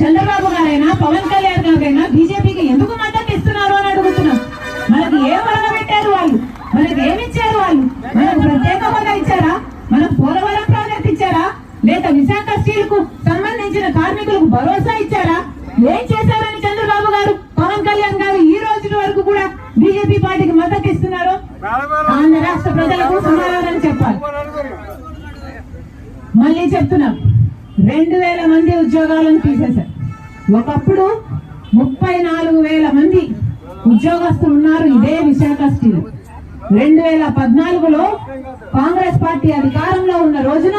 చంద్రబాబు గారైనా పవన్ కళ్యాణ్ గారైనా బీజేపీకి ఎందుకు మద్దతు ఇస్తున్నారు అని అడుగుతున్నాం. మనకి ఏం పెట్టారు వాళ్ళు? మనకి ఏమి ఇచ్చారు వాళ్ళు? మనకు ప్రత్యేక హోదా ఇచ్చారా? మనకు పోలవరం ప్రాజెక్ట్ ఇచ్చారా? లేక విశాఖ స్టీల్కు సంబంధించిన కార్మికులకు భరోసా ఇచ్చారా? ఏం చేశారని చంద్రబాబు గారు పవన్ కళ్యాణ్ గారు ఈ రోజు వరకు కూడా బీజేపీ పార్టీకి మద్దతు ఇస్తున్నారు? ఆంధ్ర రాష్ట్ర ప్రజలకు సమాధానం చెప్పాలి. మళ్ళీ చెప్తున్నాం. రెండు వేల మంది ఉద్యోగాలను తీసేశారు. ఒకప్పుడు ముప్పై నాలుగు వేల మంది ఉద్యోగస్తులు ఉన్నారు ఇదే విశాఖ స్టీల్. రెండు వేల పద్నాలుగులో కాంగ్రెస్ పార్టీ అధికారంలో ఉన్న రోజున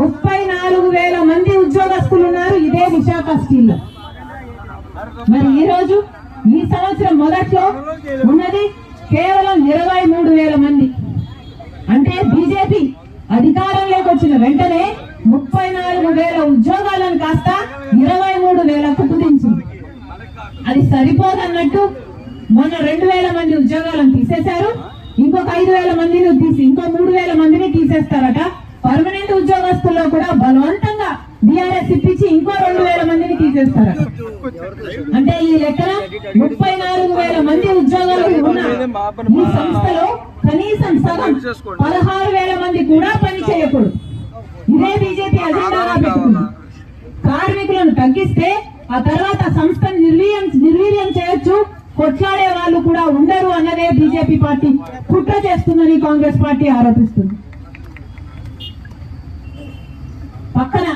ముప్పై నాలుగు వేల మంది ఉద్యోగస్తులు ఉన్నారు ఇదే విశాఖ స్టీల్లో మరి ఈ రోజు ఈ సంవత్సరం మొదట్లో ఉన్నది కేవలం ఇరవై మూడు వేల మంది. అంటే బీజేపీ అధికారంలోకి వచ్చిన వెంటనే ముప్పై నాలుగు వేల ఉద్యోగాలను కాస్త ఇరవై మూడు వేలకు కుదించింది అది సరిపోదన్నట్టు మొన్న రెండు వేల మంది ఉద్యోగాలను తీసేశారు. ఇంకొక ఐదు వేల మందిని తీసి ఇంకో మూడు వేల మందిని తీసేస్తారట. పర్మనెంట్ ఉద్యోగస్తుల్లో కూడా బలవంతంగా బీఆర్ఎస్ ఇప్పించి ఇంకో రెండు వేల మందిని తీసేస్తారట. అంటే ఈ లెక్కన ముప్పై నాలుగు వేల మంది ఉద్యోగాలు ఉన్న ఈ సంస్థలో కనీసం సగం పదహారు వేల మంది కూడా పని చేయకూడదు. ఇదే బీజేపీ అజెండాగా పెట్టుకుంది కార్మికులను తగ్గిస్తే ఆ తర్వాత సంస్థను నిర్వీర్యం నిర్వీర్యం చేయొచ్చు. కొట్లాడే వాళ్ళు కూడా ఉండరు అన్నదే బీజేపీ పార్టీ కుట్ర చేస్తుందని కాంగ్రెస్ పార్టీ ఆరోపిస్తుంది. పక్కన